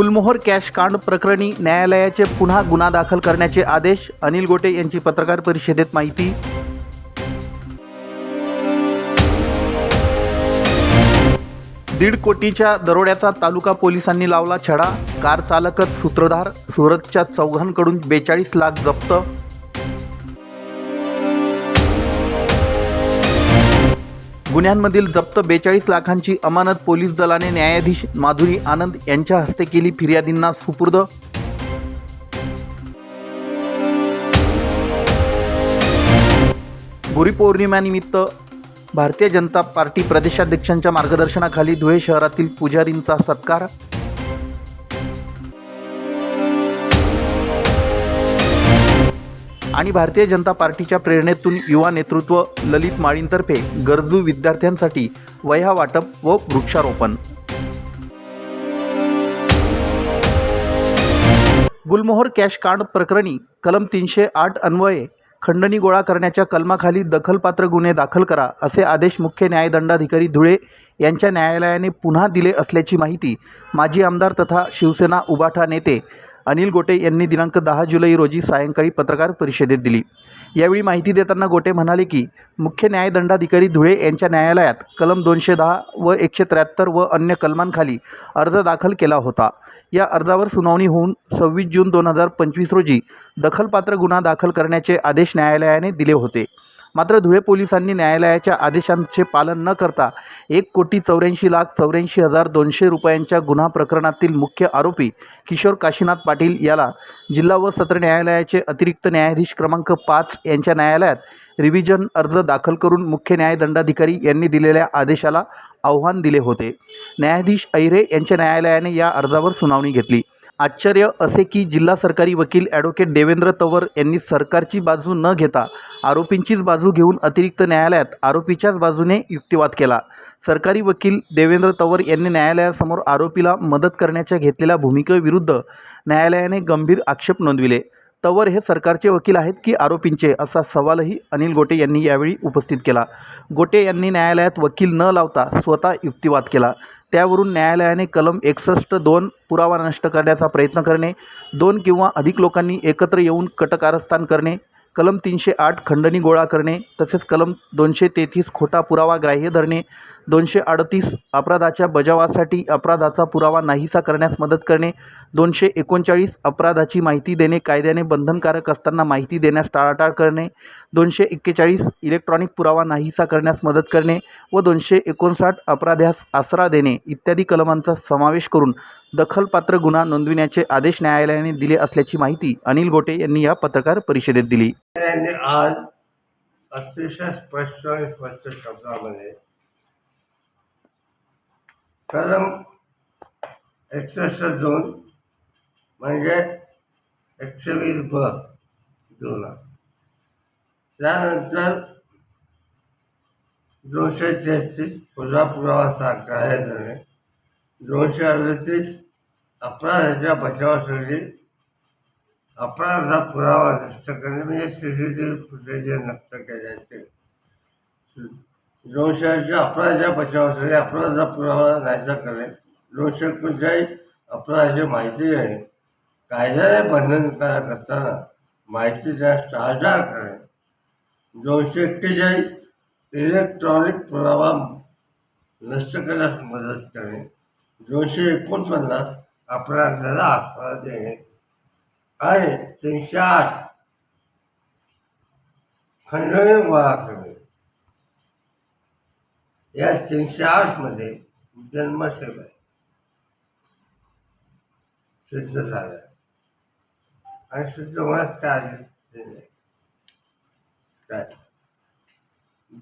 गुलमोहर कॅश कांड प्रकरणी न्यायालयाचे पुन्हा गुन्हा दाखल करण्याचे आदेश अनिल गोटे यांची पत्रकार परिषदेत माहिती. दीड कोटीच्या दरोड्याचा तालुका पोलिसांनी लावला छडा कार चालकच सूत्रधार सुरतच्या चौघांकडून बेचाळीस लाख जप्त गुन्ह्यांमधील जप्त बेचाळीस लाखांची अमानत पोलीस दलाने न्यायाधीश माधुरी आनंद यांच्या हस्ते केली फिर्यादींना सुपूर्द. गुरुपौर्णिमेनिमित्त भारतीय जनता पार्टी प्रदेशाध्यक्षांच्या मार्गदर्शनाखाली धुळे शहरातील पुजारींचा सत्कार. आणि भारतीय जनता पार्टीच्या प्रेरणेतून युवा नेतृत्व ललित माळींतर्फे गरजू विद्यार्थ्यांसाठी वह्या वाटप व वृक्षारोपण. गुलमोहर कॅश कांड प्रकरणी कलम तीनशे आठ अन्वये खंडणी गोळा करण्याच्या कलमाखाली दखलपात्र गुन्हे दाखल करा असे आदेश मुख्य न्यायदंडाधिकारी धुळे यांच्या न्यायालयाने पुन्हा दिले असल्याची माहिती माजी आमदार तथा शिवसेना उबाठा नेते अनिल गोटे यांनी दिनांक दहा जुलै रोजी सायंकाळी पत्रकार परिषदेत दिली. यावेळी माहिती देताना गोटे म्हणाले की मुख्य न्यायदंडाधिकारी धुळे यांच्या न्यायालयात कलम दोनशे दहा व एकशे त्र्याहत्तर व अन्य कलमांखाली अर्ज दाखल केला होता. या अर्जावर सुनावणी होऊन सव्वीस जून दोन हजार पंचवीस रोजी दखलपात्र गुन्हा दाखल करण्याचे आदेश न्यायालयाने दिले होते. मात्र धुळे पोलिसांनी न्यायालयाच्या आदेशांचे पालन न करता एक कोटी चौऱ्याऐंशी लाख चौऱ्याऐंशी हजार दोनशे रुपयांच्या गुन्हा प्रकरणातील मुख्य आरोपी किशोर काशीनाथ पाटील याला जिल्हा व सत्र न्यायालयाचे अतिरिक्त न्यायाधीश क्रमांक पाच यांच्या न्यायालयात रिव्हिजन अर्ज दाखल करून मुख्य न्यायदंडाधिकारी यांनी दिलेल्या आदेशाला आव्हान दिले होते. न्यायाधीश ऐरे यांच्या न्यायालयाने या अर्जावर सुनावणी घेतली. आश्चर्य असे की जिल्हा सरकारी वकील ॲडव्होकेट देवेंद्र तवर यांनी सरकारची बाजू न घेता आरोपींचीच बाजू घेऊन अतिरिक्त न्यायालयात आरोपीच्याच बाजूने युक्तिवाद केला. सरकारी वकील देवेंद्र तवर यांनी न्यायालयासमोर आरोपीला मदत करण्याच्या घेतलेल्या भूमिकेविरुद्ध न्यायालयाने गंभीर आक्षेप नोंदविले. तवर हे सरकारचे वकील आहेत की आरोपींचे असा सवालही अनिल गोटे यांनी यावेळी उपस्थित केला. गोटे यांनी न्यायालयात वकील न लावता स्वतः युक्तिवाद केला. त्यावरून न्यायालयाने कलम एकसष्ट दोन पुरावा नष्ट करण्याचा प्रयत्न करणे दोन किंवा अधिक लोकांनी एकत्र येऊन कटकारस्थान करणे कलम तीनशे आठ खंडणी गोळा करणे तसेच कलम दोनशे तेहतीस खोटा पुरावा ग्राह्य धरणे दोनशे अडतीस अपराधाच्या बजावासाठी अपराधाचा पुरावा नाहीसा करण्यास मदत करणे दोनशे एकोणचाळीस अपराधाची माहिती देणे कायद्याने बंधनकारक असताना माहिती देण्यास टाळाटाळ करणे दोनशे एक्केचाळीस इलेक्ट्रॉनिक पुरावा नाहीसा करण्यास मदत करणे व दोनशे एकोणसाठ अपराध्यास आसरा देणे इत्यादी कलमांचा समावेश करून दखलपात्र गुन्हा नोंदविण्याचे आदेश न्यायालयाने दिले असल्याची माहिती अनिल गोटे यांनी या पत्रकार परिषदेत दिली. आज अतिशय स्पष्ट आणि स्पष्ट शब्दामध्ये कलम एकसष्ट दोन म्हणजे एकशे वीस ब जुना त्यानंतर दोनशे तेहतीस पुरा पुरावा साकार धरणे दोनशे अडतीस अपराधाच्या बचावासाठी अपराधाचा पुरावा नष्ट करणे म्हणजे C C T V footage नष्ट केल्याचे. दोनशे अपराधाच्या बचावासाठी अपराधाचा पुरावा नाहीसा करणे. दोनशे एकोणचाळीस अपराधाची माहिती देणे. कायद्याने बंधनकारक असताना माहिती त्यास टाळटाळ करणे. दोनशे एक्केचाळीस इलेक्ट्रॉनिक पुरावा नष्ट करण्यास मदत करणे. दोनशे एकोणपन्नास अपराधाला आसरा देणे. आणि तीनशे आठ खंडणी गोळा करणे. या तीनशे आठमध्ये जन्मसेवा आहे. सिद्ध झाला. आणि सिद्ध होण्यास काय काय?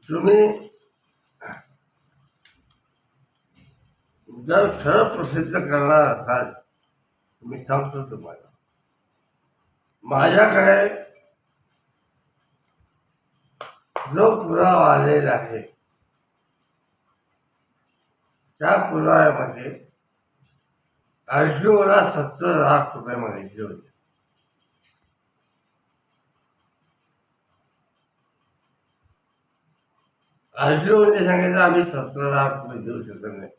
तुम्ही जर खरं प्रसिद्ध करणार असाल मी सांगतो तुम्हाला. माझ्याकडे जो पुरावा आलेला आहे त्या पुराव्यामध्ये आरशीओला सत्तर लाख रुपये मागितले होते. आरशीओने सांगितलं आम्ही सत्तर लाख रुपये देऊ शकत नाही.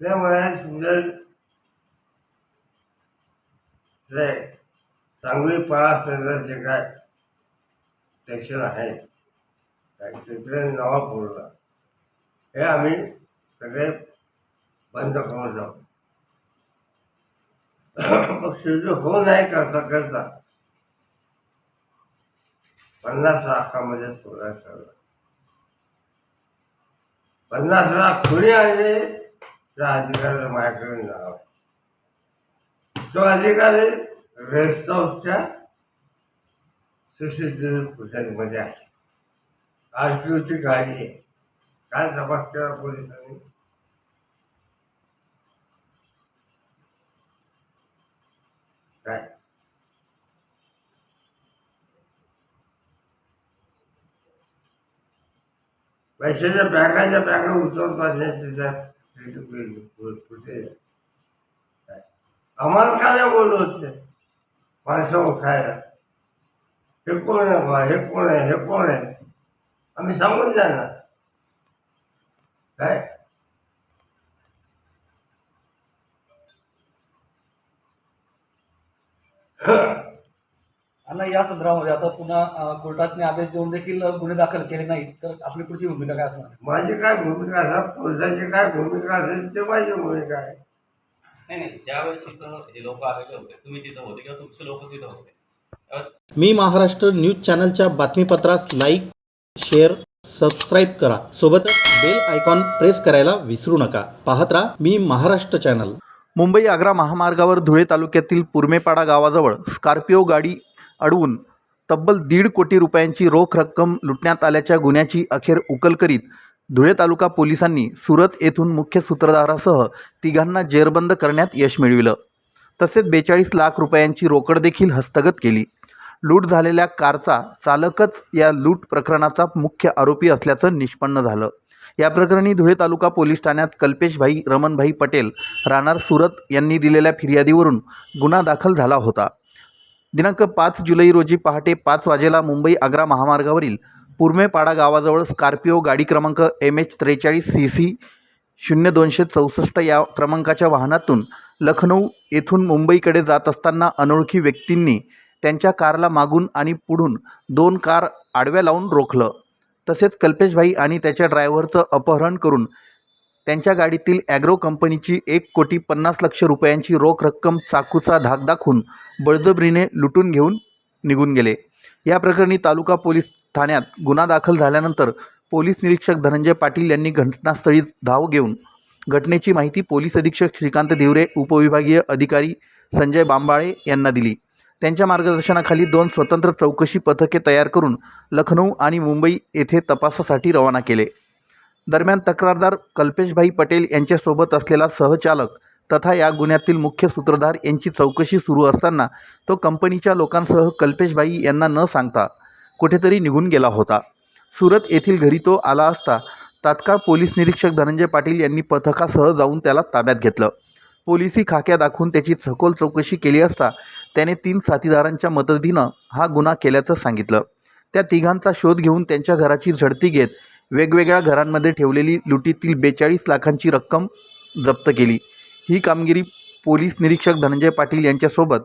त्यामुळे सुंदर चांगली सांगली पळा जे काय सेक्शन आहे. काय नावा नवापूरला हे आम्ही सगळे बंद करून जाऊ. मग हो नाही करता करता पन्नास लाखामध्ये सोळा ठरला पन्नास लाख कुणी आले त्या अधिकाऱ्याला माझ्याकडे नाव तो अधिकारी रेस्ट हाऊसच्या सीसीटीव्ही फुटेजमध्ये आहे. आर टी ओची गाडी आहे. काय तपास केला पोलिसांनी काय? पैशाच्या बँकाच्या बँका उचलतात आम्हाला काय? नाही बोललो होते? माणसं उठायला. हे कोण आहे बा? हे कोण आहे? हे कोण आहे? आम्ही सांगून द्या ना काय आणि या संदर्भामध्ये आता पुन्हा अ, कोर्टाने आदेश देऊन देखील गुन्हे दाखल केले नाहीत. तर आपली पुढची भूमिका काय असणार? माझी काय भूमिका असणार? पोलिसांची काय भूमिका असेल ते माझी भूमिका आहे. नाही नाही. ज्यावेळेस तिथं हे लोक आलेले होते तुम्ही तिथं होते किंवा तुमचे लोक तिथं होते मी महाराष्ट्र न्यूज चॅनलच्या बातमीपत्रास लाईक शेअर सबस्क्राईब करा. सोबतच बेल आयकॉन प्रेस करायला विसरू नका. पाहत राहा मी महाराष्ट्र चॅनल. मुंबई आग्रा महामार्गावर धुळे तालुक्यातील पुरमेपाडा गावाजवळ स्कॉर्पिओ गाडी अडवून तब्बल दीड कोटी रुपयांची रोख रक्कम लुटण्यात आल्याच्या गुन्ह्याची अखेर उकल करीत धुळे तालुका पोलिसांनी सुरत येथून मुख्य सूत्रधारासह तिघांना जेरबंद करण्यात यश मिळविलं. तसेच बेचाळीस लाख रुपयांची रोकड देखील हस्तगत केली. लूट झालेल्या कारचा चालकच या लूट प्रकरणाचा मुख्य आरोपी असल्याचं निष्पन्न झालं. या प्रकरणी धुळे तालुका पोलीस ठाण्यात कल्पेशभाई रमणभाई पटेल राहणार सुरत यांनी दिलेल्या फिर्यादीवरून गुन्हा दाखल झाला होता. दिनांक पाच जुलै रोजी पहाटे पाच वाजेला मुंबई आग्रा महामार्गावरील पुरमेपाडा गावाजवळ स्कॉर्पिओ गाडी क्रमांक एम एच त्रेचाळीस सी सी शून्य दोनशे चौसष्ट या क्रमांकाच्या वाहनातून लखनौ येथून मुंबईकडे जात असताना अनोळखी व्यक्तींनी त्यांच्या कारला मागून आणि पुढून दोन कार आडव्या लावून रोखलं. तसेच कल्पेशभाई आणि त्याच्या ड्रायव्हरचं अपहरण करून त्यांच्या गाडीतील ॲग्रो कंपनीची एक कोटी पन्नास लक्ष रुपयांची रोख रक्कम चाकूचा धाक दाखवून बळजबरीने लुटून घेऊन निघून गेले. या प्रकरणी तालुका पोलीस ठाण्यात गुन्हा दाखल झाल्यानंतर पोलीस निरीक्षक धनंजय पाटील यांनी घटनास्थळी धाव घेऊन घटनेची माहिती पोलीस अधीक्षक श्रीकांत देवरे उपविभागीय अधिकारी संजय बांबाळे यांना दिली. त्यांच्या मार्गदर्शनाखाली दोन स्वतंत्र चौकशी पथके तयार करून लखनौ आणि मुंबई येथे तपासासाठी रवाना केले. दरम्यान तक्रारदार कल्पेशभाई पटेल यांच्यासोबत असलेला सहचालक तथा या गुन्ह्यातील मुख्य सूत्रधार यांची चौकशी सुरू असताना तो कंपनीच्या लोकांसह कल्पेशभाई यांना न सांगता कुठेतरी निघून गेला होता. सुरत येथील घरी तो आला असता तात्काळ पोलीस निरीक्षक धनंजय पाटील यांनी पथकासह जाऊन त्याला ताब्यात घेतलं. पोलिसी खाक्या दाखवून त्याची सखोल चौकशी केली असता त्याने तीन साथीदारांच्या मदतीनं हा गुन्हा केल्याचं सांगितलं. त्या तिघांचा शोध घेऊन त्यांच्या घराची झडती घेत वेगवेगळ्या घरांमध्ये ठेवलेली लुटीतील बेचाळीस लाखांची रक्कम जप्त केली. ही कामगिरी पोलीस निरीक्षक धनंजय पाटील यांच्यासोबत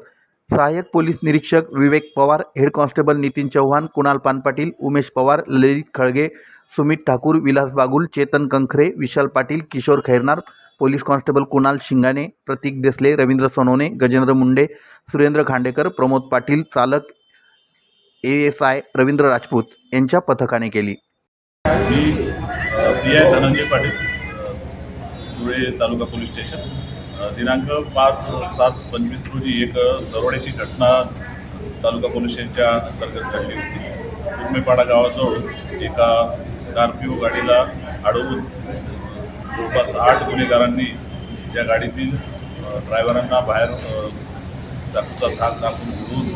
सहाय्यक पोलीस निरीक्षक Vivek Pawar head constable Nitin Chavan Kunal Panpatil Umesh Pawar Lalit Khalge Sumit Thakur Vilas Bagul Chetan Kankhare Vishal Patil Kishor Khairnar police constable Kunal Shingane Pratik Desale Ravindra Sonawane Gajendra Munde Surendra Khandekar Pramod Patil चालक A S I Ravindra Rajput यांच्या पथकाने केली. मी P I Dhananjay Patil Dhule taluka police station दिनांक पाच सात पंचवीस रोजी एक दरोड्याची घटना तालुका पोलीस स्टेशनच्या अंतर्गत घडली होती. उर्मेपाडा गावाजवळ एका स्कॉर्पिओ गाडीला अडवून जवळपास आठ गुन्हेगारांनी त्या गाडीतील ड्रायव्हरांना बाहेर अ, थाक दाखवून उडवून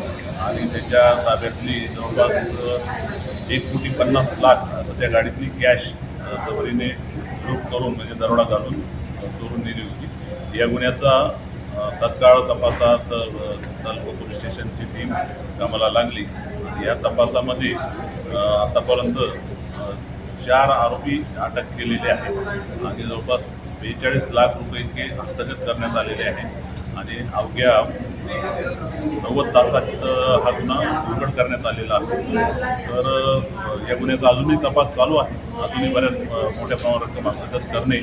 आणि त्याच्या ताब्यातली जवळपास एक कोटी पन्नास लाख असं त्या गाडीतली कॅश अ, जबरीने लूट करून म्हणजे दरोडा घालून चोरून नेली होती. या गुन्ह्याचा तत्काळ तपासात तालुका पोलीस स्टेशनची टीम कामाला लागली. या तपासामध्ये आतापर्यंत चार आरोपी अटक केलेले आहेत. आणि जवळपास बेचाळीस लाख रुपये इतके हस्तगत करण्यात आलेले आहे आणि अवघ्या नव्वद तासात हा गुन्हा उघड करण्यात आलेला आहे. तर या गुन्ह्याचा अजूनही तपास चालू आहे. अजूनही बऱ्याच मोठ्या प्रमाणात रक्कम हस्तगत करणे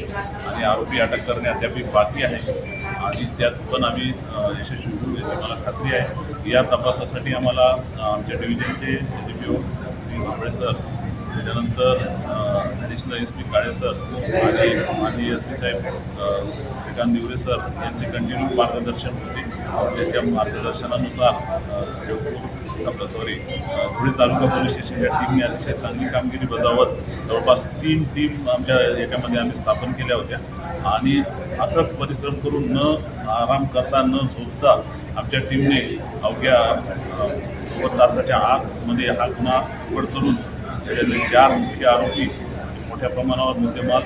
आणि आरोपी अटक करणे अद्यापही बाकी आहे. आणि त्यात पण आम्ही यशस्वी होऊ याची मला खात्री आहे. या तपासासाठी आम्हाला आमच्या डिव्हिजनचे D P O Shri Bhambale sir त्याच्यानंतर additional S P Kale sir आणि माननीय एस पी साहेब श्रीकांत दिवरे सर यांचे कंटिन्यू मार्गदर्शन होते. त्याच्या मार्गदर्शनानुसार आपलं sorry Dhule taluka police station या टीमने अतिशय चांगली कामगिरी बजावत जवळपास तीन टीम आमच्या याच्यामध्ये आम्ही स्थापन केल्या होत्या. आणि अथक परिश्रम करून न आराम करता न झोपता आमच्या टीमने अवघ्या तासाच्या आतमध्ये हा गुन्हा उघड करून त्याच्यातले चार मुख्य आरोपी मोठ्या प्रमाणावर मुद्देमाल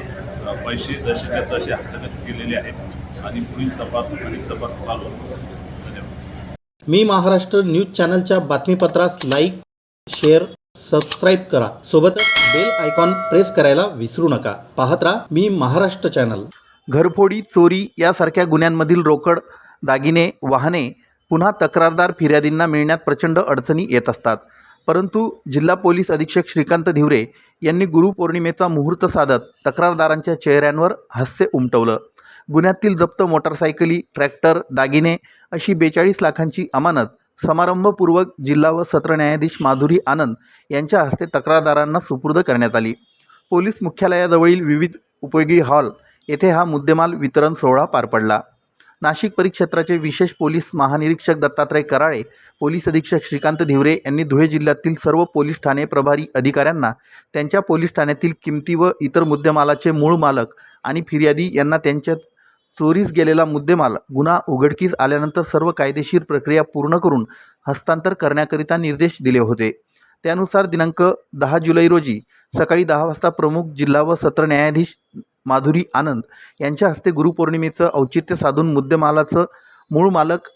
पैसे जसेच्या तसे हस्तगत केलेले आहेत आणि पुढील तपास आणि तपास चालू. धन्यवाद. मी महाराष्ट्र न्यूज चॅनलच्या बातमीपत्रास लाईक शेअर सबस्क्राईब करा. सोबतच बेल आयकॉन प्रेस करायला विसरू नका. पाहत राहा मी महाराष्ट्र चॅनल. घरफोडी चोरी यासारख्या गुन्ह्यांमधील रोकड दागिने वाहने पुन्हा तक्रारदार फिर्यादींना मिळण्यात प्रचंड अडचणी येत असतात. परंतु जिल्हा पोलीस अधीक्षक श्रीकांत धिवरे यांनी गुरुपौर्णिमेचा मुहूर्त साधत तक्रारदारांच्या चेहऱ्यांवर हास्य उमटवलं. गुन्ह्यातील जप्त मोटारसायकली ट्रॅक्टर दागिने अशी बेचाळीस लाखांची अमानत समारंभपूर्वक जिल्हा व सत्र न्यायाधीश माधुरी आनंद यांच्या हस्ते तक्रारदारांना सुपूर्द करण्यात आली. पोलीस मुख्यालयाजवळील विविध उपयोगी हॉल येथे हा मुद्देमाल वितरण सोहळा पार पडला. नाशिक परिक्षेत्राचे विशेष पोलीस महानिरीक्षक दत्तात्रय कराळे पोलीस अधीक्षक श्रीकांत धिवरे यांनी धुळे जिल्ह्यातील सर्व पोलीस ठाणे प्रभारी अधिकाऱ्यांना त्यांच्या पोलीस ठाण्यातील किमती व इतर मुद्देमालाचे मूळ मालक आणि फिर्यादी यांना त्यांच्यात चोरीस गेलेला मुद्देमाल गुन्हा उघडकीस आल्यानंतर सर्व कायदेशीर प्रक्रिया पूर्ण करून हस्तांतर करण्याकरिता निर्देश दिले होते. त्यानुसार दिनांक दहा जुलै रोजी सकाळी दहा वाजता प्रमुख जिल्हा व सत्र न्यायाधीश माधुरी आनंद यांच्या हस्ते गुरुपौर्णिमेचं औचित्य साधून मुद्देमालाचं मूळ मालक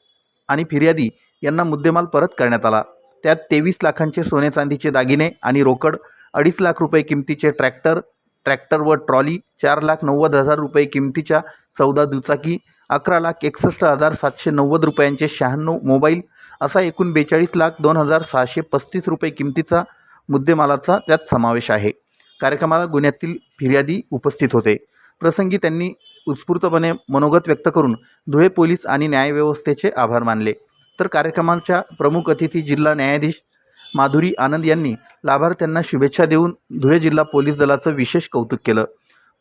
आणि फिर्यादी यांना मुद्देमाल परत करण्यात आला. त्यात तेवीस लाखांचे सोने चांदीचे दागिने आणि रोकड अडीच लाख रुपये किमतीचे ट्रॅक्टर ट्रॅक्टर व ट्रॉली चार लाख नव्वद हजार रुपये किमतीच्या चौदा दुचाकी अकरा लाख एकसष्ट हजार सातशे नव्वद रुपयांचे शहाण्णव मोबाईल असा एकूण बेचाळीस लाख दोन हजार सहाशे पस्तीस रुपये किमतीचा मुद्देमालाचा त्यात समावेश आहे. कार्यक्रमाला गुन्ह्यातील फिर्यादी उपस्थित होते. प्रसंगी त्यांनी उत्स्फूर्तपणे मनोगत व्यक्त करून धुळे पोलीस आणि न्यायव्यवस्थेचे आभार मानले. तर कार्यक्रमाच्या प्रमुख अतिथी जिल्हा न्यायाधीश माधुरी आनंद यांनी लाभार्थ्यांना शुभेच्छा देऊन धुळे जिल्हा पोलीस दलाचं विशेष कौतुक केलं.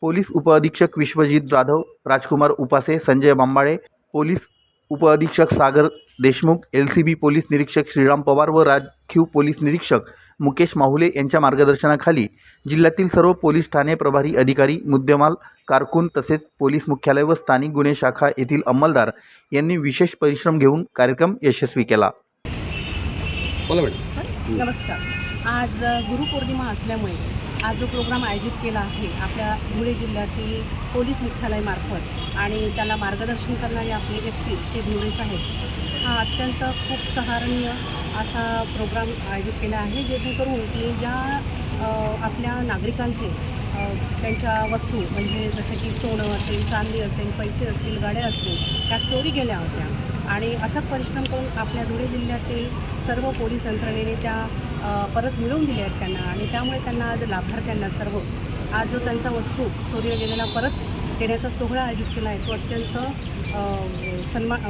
पोलीस उपअधीक्षक विश्वजित जाधव राजकुमार उपासे संजय बांबाळे पोलीस उपअधीक्षक Sagar Deshmukh L C B police निरीक्षक श्रीराम पवार व राखीव पोलीस निरीक्षक मुकेश माहुले यांच्या मार्गदर्शनाखाली जिल्ह्यातील सर्व पोलीस ठाणे प्रभारी अधिकारी मुद्देमाल कारकून तसेच पोलीस मुख्यालय व स्थानिक गुन्हे शाखा येथील अंमलदार यांनी विशेष परिश्रम घेऊन कार्यक्रम यशस्वी केला. नमस्कार. आज गुरुपौर्णिमा असल्यामुळे आज जो प्रोग्राम आयोजित केला आहे आपल्या धुळे जिल्ह्यातील पोलीस मुख्यालयामार्फत आणि त्याला मार्गदर्शन करणारे आपले एस पी श्री धिवरे साहेब हा अत्यंत खूप सहारणीय असा प्रोग्राम आयोजित केला आहे जेणेकरून की ज्या आपल्या नागरिकांचे त्यांच्या वस्तू म्हणजे जसं की सोनं असेल चांदी असेल पैसे असतील गाड्या असतील त्या चोरी गेल्या होत्या. आणि अथक परिश्रम करून आपल्या धुळे जिल्ह्यातील सर्व पोलीस यंत्रणेने त्या परत मिळवून दिल्या आहेत त्यांना. आणि त्यामुळे त्यांना आज लाभार्थ्यांना सर्व आज जो त्यांचा वस्तू चोरीला गेलेला परत देण्याचा सोहळा आयोजित केला आहे तो अत्यंत सन्मान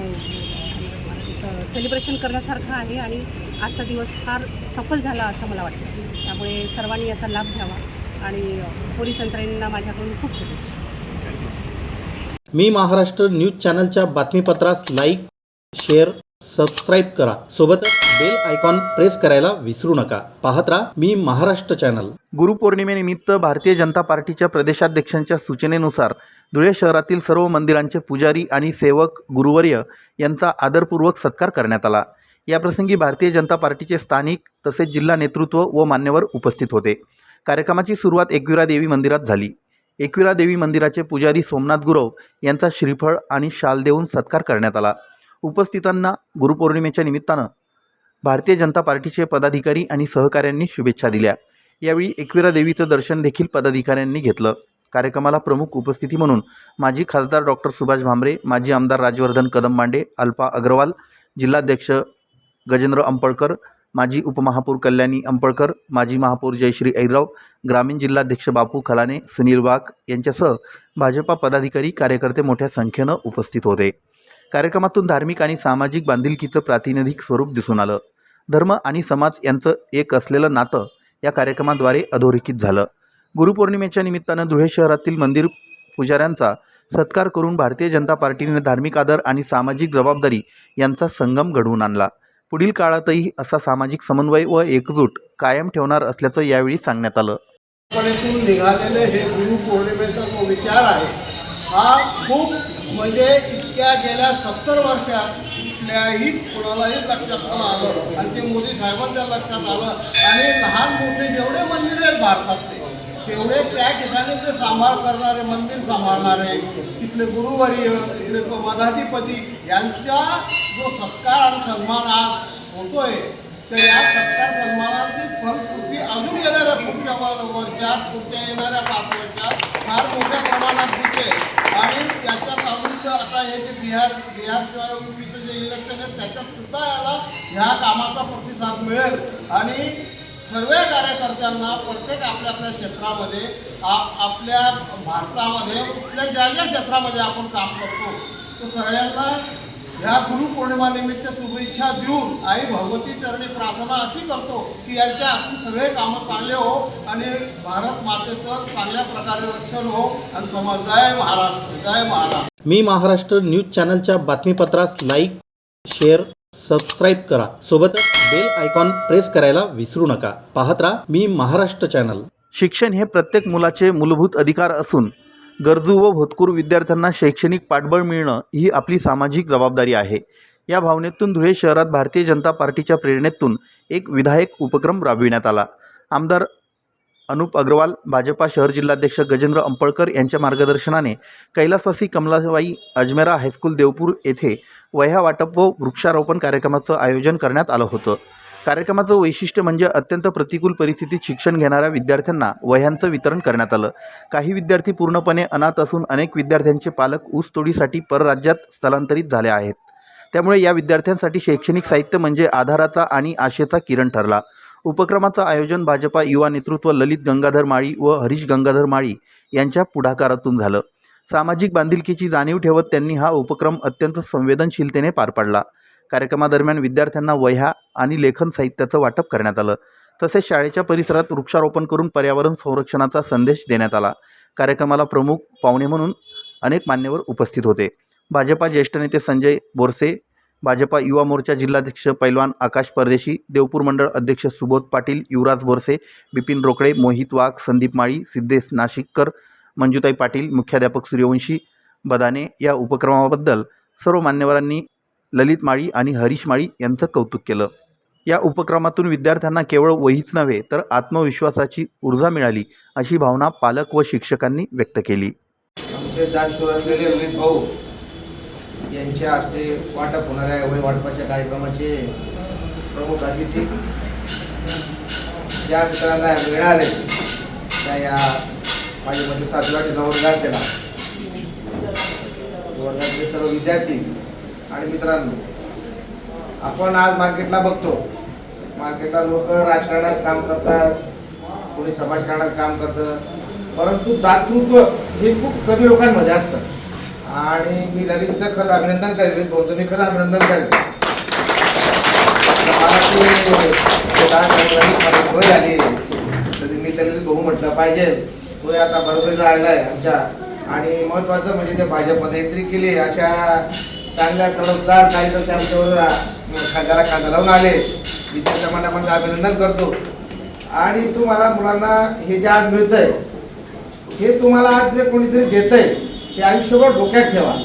सेलिब्रेशन करण्यासारखा आहे आणि आजचा दिवस फार सफल झाला असं मला वाटतं. त्यामुळे सर्वांनी याचा लाभ घ्यावा आणि पोलीस यंत्रणेला माझ्याकडून खूप शुभेच्छा. मी महाराष्ट्र न्यूज चॅनलच्या बातमीपत्रास लाईक शेअर सबस्क्राईब करा. सोबतच बेल आयकॉन प्रेस करायला विसरू नका. पाहत राहा मी महाराष्ट्र चॅनल. गुरुपौर्णिमेनिमित्त भारतीय जनता पार्टीच्या प्रदेशाध्यक्षांच्या सूचनेनुसार धुळे शहरातील सर्व मंदिरांचे पुजारी आणि सेवक गुरुवर्य यांचा आदरपूर्वक सत्कार करण्यात आला. याप्रसंगी भारतीय जनता पार्टीचे स्थानिक तसेच जिल्हा नेतृत्व व मान्यवर उपस्थित होते. कार्यक्रमाची सुरुवात एकविरा देवी मंदिरात झाली. एकविरा देवी मंदिराचे पुजारी सोमनाथ गुरव यांचा श्रीफळ आणि शाल देऊन सत्कार करण्यात आला. उपस्थितांना गुरुपौर्णिमेच्या निमित्तानं भारतीय जनता पार्टीचे पदाधिकारी आणि सहकाऱ्यांनी शुभेच्छा दिल्या. यावेळी एकविरा देवीचं दर्शन देखील पदाधिकाऱ्यांनी घेतलं. कार्यक्रमाला प्रमुख उपस्थिती म्हणून माजी खासदार डॉक्टर सुभाष भामरे माजी आमदार राजवर्धन कदम मांडे अल्पा अग्रवाल जिल्हाध्यक्ष गजेंद्र अंपळकर माजी उपमहापौर कल्याणी अंपळकर माजी महापौर जयश्री ऐराव ग्रामीण जिल्हाध्यक्ष बापू खलाने सुनील वाघ यांच्यासह भाजपा पदाधिकारी कार्यकर्ते मोठ्या संख्येनं उपस्थित होते. कार्यक्रमातून धार्मिक आणि सामाजिक बांधिलकीचं प्रातिनिधिक स्वरूप दिसून आलं. धर्म आणि समाज यांचं एक असलेलं नातं या कार्यक्रमाद्वारे अधोरेखित झालं. गुरुपौर्णिमेच्या निमित्तानं धुळे शहरातील मंदिर पुजाऱ्यांचा सत्कार करून भारतीय जनता पार्टीने धार्मिक आदर आणि सामाजिक जबाबदारी यांचा संगम घडवून आणला. पुढील काळातही असा सामाजिक समन्वय व एकजूट कायम ठेवणार असल्याचं यावेळी सांगण्यात आलं. निघालेले हे गुरुपौर्णिमेचा जो विचार आहे हा खूप म्हणजे इतक्या गेल्या सत्तर वर्षात कुठल्याही कुणालाही लक्षात न आलं. आणि ते मोदी साहेबांच्या लक्षात आलं. आणि लहान मोठे जेवढे मंदिर आहेत भारतातले तेवढे त्या ठिकाणी जे सांभाळ करणारे मंदिर सांभाळणारे तिथले गुरुवर्य तिथले प- यांचा जो सत्कार आणि सन्मान आज होतोय तर या सत्कार सन्मानाची फलपूर्ती अजून येणाऱ्या पुढच्या वर्षात पुढच्या येणाऱ्या पाच वर्षात फार मोठ्या प्रमाणात दिसेल. आणि त्याच्यात अजून आता हे जे बिहार बिहार किंवा युपीचं जे इलेक्शन आहे त्याच्यात सुद्धा याला ह्या कामाचा प्रतिसाद मिळेल. आणि सर्व कार्यकर्त्यांना प्रत्येक आपल्या आपल्या क्षेत्रामध्ये आप आपल्या भारतामध्ये कुठल्या ज्या ज्या क्षेत्रामध्ये आपण काम करतो तो सगळ्यांना ह्या गुरुपौर्णिमानिमित्त शुभेच्छा देऊन आई भगवती चरणी प्रार्थना अशी करतो की यांच्या आपण सगळे कामं चांगले हो आणि भारत मातेचं चांगल्या प्रकारे रक्षण हो आणि समाज जय महाराष्ट्र जय महाराष्ट्र. मी महाराष्ट्र न्यूज चॅनलच्या बातमीपत्रास लाईक शेअर सबस्क्राईब करा. सोबतच बेल आयकॉन प्रेस करायला विसरू नका. पाहत राहा मी महाराष्ट्र चॅनल शिक्षण हे प्रत्येक मुलाचे मूलभूत अधिकार असून गरजू व भोतकूर विद्यार्थ्यांना शैक्षणिक पाठबळ मिळणं ही आपली सामाजिक जबाबदारी आहे. या भावनेतून धुळे शहरात भारतीय जनता पार्टीच्या प्रेरणेतून एक विधायक उपक्रम राबविण्यात आला. आमदार अनुप अग्रवाल भाजपा शहर जिल्हाध्यक्ष गजेंद्र अंपळकर यांच्या मार्गदर्शनाने कैलासवासी कमलाबाई अजमेरा हायस्कूल देवपूर येथे वह्या वाटप व वृक्षारोपण कार्यक्रमाचं आयोजन करण्यात आलं होतं. कार्यक्रमाचं वैशिष्ट्य म्हणजे अत्यंत प्रतिकूल परिस्थितीत शिक्षण घेणाऱ्या विद्यार्थ्यांना वह्यांचं वितरण करण्यात आलं. काही विद्यार्थी पूर्णपणे अनाथ असून अनेक विद्यार्थ्यांचे पालक ऊसतोडीसाठी परराज्यात स्थलांतरित झाले आहेत. त्यामुळे या विद्यार्थ्यांसाठी शैक्षणिक साहित्य म्हणजे आधाराचा आणि आशेचा किरण ठरला. उपक्रमाचं आयोजन भाजपा युवा नेतृत्व ललित गंगाधर माळी व हरीश गंगाधर माळी यांच्या पुढाकारातून झालं. सामाजिक बांधिलकीची जाणीव ठेवत त्यांनी हा उपक्रम अत्यंत संवेदनशीलतेने पार पाडला. कार्यक्रमादरम्यान विद्यार्थ्यांना वह्या आणि लेखन साहित्याचं वाटप करण्यात आलं. तसेच शाळेच्या परिसरात वृक्षारोपण करून पर्यावरण संरक्षणाचा संदेश देण्यात आला. कार्यक्रमाला प्रमुख पाहुणे म्हणून अनेक मान्यवर उपस्थित होते. भाजपा ज्येष्ठ नेते संजय बोरसे भाजपा युवा मोर्चा जिल्हाध्यक्ष पैलवान आकाश परदेशी देवपूर मंडळ अध्यक्ष सुबोध पाटील युवराज बोरसे बिपिन रोकडे मोहित वाघ संदीप माळी सिद्धेश नाशिककर मंजुताई पाटील मुख्याध्यापक सूर्यवंशी बदाने या उपक्रमाबद्दल सर्व मान्यवरांनी ललित माळी आणि हरीश माळी यांचं कौतुक केलं. या उपक्रमातून विद्यार्थ्यांना केवळ वहीच नव्हे तर आत्मविश्वासाची ऊर्जा मिळाली अशी भावना पालक व शिक्षकांनी व्यक्त केली. आमचे ललित भाऊ यांच्या हस्ते वाटप होणाऱ्या वय वाटपाच्या कार्यक्रमाचे प्रमुख अतिथी ज्या मित्रांना मिळाले त्या या माझ्यामध्ये सातव्या ठिकाणी वर्ग असेल वर्गातले सर्व विद्यार्थी आणि मित्रांनो आपण आज मार्केटला बघतो. मार्केटला लोक राजकारणात काम करतात कोणी समाजकारणात काम करतं परंतु दातृत्व हे खूप कमी लोकांमध्ये असतं. आणि मी ललितचं खरं अभिनंदन करेल. ललित भाऊचं मी खरं अभिनंदन करेल. तर आली मी त्याला बघू म्हटलं पाहिजे. तो आता बरोबरीला आलेला आहे आमच्या. आणि महत्त्वाचं म्हणजे ते भाजपमध्ये एंट्री केली. अशा चांगल्या तडफदार कार्यकर्ते आमच्यावर खांद्याला खांदा लावून आले. मी त्यांच्या मनापासून अभिनंदन करतो. आणि तुम्हाला मुलांना हे जे आज मिळतंय हे तुम्हाला आज जे कोणीतरी देतंय ते आयुष्यभर डोक्यात ठेवा.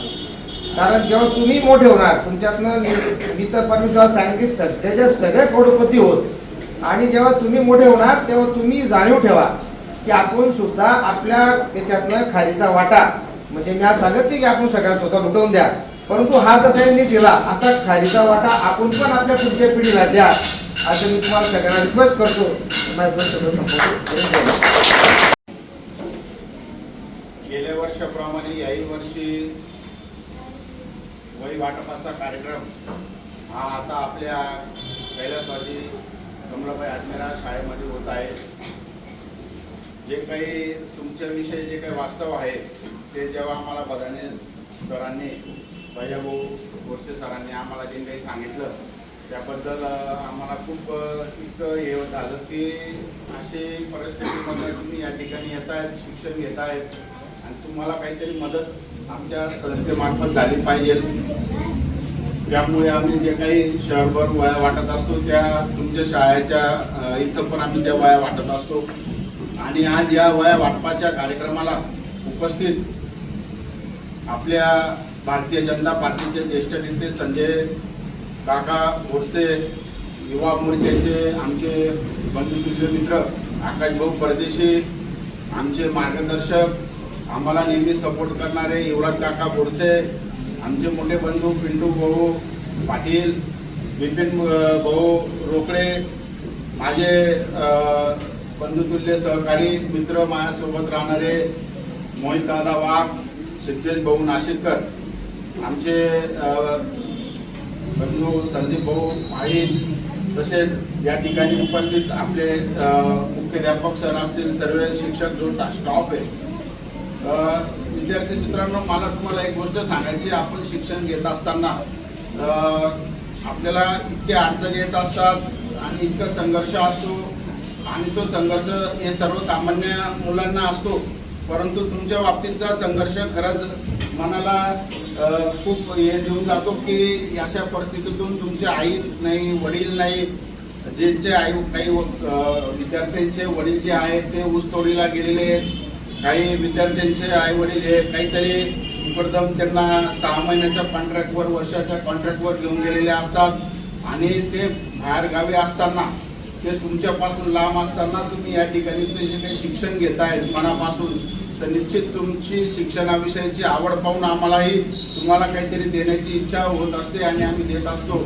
कारण जेव्हा तुम्ही मोठे होणार तुमच्यातनं मी- तर परमेश्वर सांगेन की सगळ्याच्या सगळ्या करोडपती होत. आणि जेव्हा तुम्ही मोठे होणार तेव्हा तुम्ही जाणीव ठेवा की आपण सुद्धा आपल्या याच्यातनं खालीचा वाटा. म्हणजे मी आज सांगत नाही की आपण सगळ्या स्वतः लुटवून द्या. परंतु हा जसा यांनी दिला असा खालीचा वाटा आपण पण आपल्या पुढच्या पिढीला द्या. असं मी तुम्हाला सगळ्यांना रिक्वेस्ट करतो. माझ्या संपवतो. वर्षाप्रमाणे याही वर्षी वही वाटपाचा कार्यक्रम हा आता आपल्या कैलासवासी कमलाबाई आजमेरा शाळेमध्ये होत आहे. जे काही तुमच्याविषयी जे काही वास्तव आहे ते जेव्हा आम्हाला बदाने सरांनी भैयाभाऊ गोरसे सरांनी आम्हाला जे काही सांगितलं त्याबद्दल आम्हाला खूप इतकं हे झालं की अशी परिस्थितीमध्ये तुम्ही या ठिकाणी येत आहेत शिक्षण घेत आहेत आणि तुम्हाला काहीतरी मदत आमच्या संस्थेमार्फत झाली पाहिजे. त्यामुळे आम्ही जे काही शहरभर वया वाटत असतो त्या तुमच्या शाळेच्या इथं पण आम्ही त्या वया वाटत असतो. आणि आज या वया वाटपाच्या कार्यक्रमाला उपस्थित आपल्या भारतीय जनता पार्टीचे ज्येष्ठ नेते संजय काका गोडसे युवा मोर्चाचे आमचे बंधुतुल्य मित्र आकाशभाऊ परदेशी आमचे मार्गदर्शक आम्हाला नेहमी सपोर्ट करणारे युवराज काका बोरसे आमचे मोठे बंधू पिंटू भाऊ पाटील बिपिन भाऊ रोकडे माझे बंधुतुल्य सहकारी मित्र माझ्यासोबत राहणारे मोहित दादा वाघ सिद्धेश भाऊ नाशिककर आमचे बंधू संदीप भाऊ माळी तसेच या ठिकाणी उपस्थित आपले मुख्याध्यापक सर असतील सर्व शिक्षक जो स्टाफ आहे विद्यार्थी मित्रांनो मला तुम्हाला एक गोष्ट सांगायची आपण शिक्षण घेत असताना आपल्याला इतके अडचणी येत असतात आणि इतका संघर्ष असतो. आणि तो संघर्ष हे सर्वसामान्य मुलांना असतो. परंतु तुमच्या बाबतीतचा संघर्ष खरंच मनाला खूप हे देऊन जातो की अशा परिस्थितीतून तुमचे आई नाही वडील नाही ज्यांचे आई काही विद्यार्थ्यांचे वडील जे आहेत ते ऊसतोडीला गेलेले आहेत. काही विद्यार्थ्यांचे आई वडील हे काहीतरी प्रथम त्यांना सहा महिन्याच्या कॉन्ट्रॅक्टवर वर्षाच्या कॉन्ट्रॅक्टवर घेऊन गेलेले असतात. आणि ते बाहेर गावी असताना ते तुमच्यापासून लांब असताना तुम्ही या ठिकाणी जे काही शिक्षण घेतायत मनापासून तर निश्चित तुमची शिक्षणाविषयीची आवड पाहून आम्हालाही तुम्हाला काहीतरी देण्याची इच्छा होत असते आणि आम्ही देत असतो.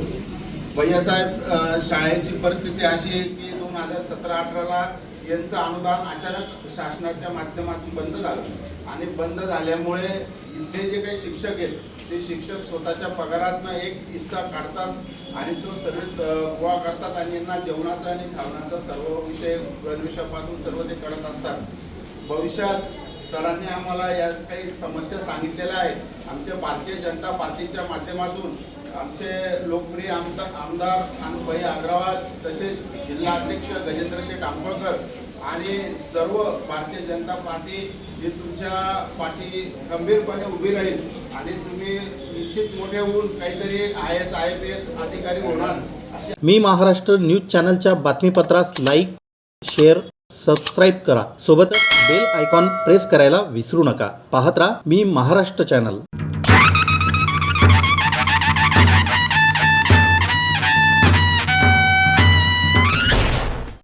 भैयासाहेब शाळेची परिस्थिती अशी आहे की दोन हजार सतरा अठराला यांचं अनुदान अचानक शासनाच्या माध्यमातून बंद झालं. आणि बंद झाल्यामुळे इथले जे काही शिक्षक आहेत ते शिक्षक स्वतःच्या पगारातनं एक हिस्सा काढतात आणि तो सर्व गोळा करतात आणि यांना जेवणाचा आणि खावण्याचा सर्व विषय गणवेशापासून सर्व ते करत असतात. भविष्यात सरांनी आम्हाला या काही समस्या सांगितलेल्या आहेत. आमच्या भारतीय जनता पार्टीच्या माध्यमातून आमचे लोकप्रिय आमदार आमदार अनुभई अग्रवाल तसेच जिल्हाध्यक्ष अध्यक्ष गजेंद्र आंबळकर आणि सर्व भारतीय जनता पार्टी ही तुमच्या पाठी गंभीरपणे उभी राहील आणि तुम्ही निश्चित मोठे होऊन काहीतरी I S I P S अधिकारी होणार. मी महाराष्ट्र न्यूज चॅनलच्या बातमीपत्रास लाईक शेअर सबस्क्राईब करा. सोबतच बेल आयकॉन प्रेस करायला विसरू नका. पाहत राहा मी महाराष्ट्र चॅनल.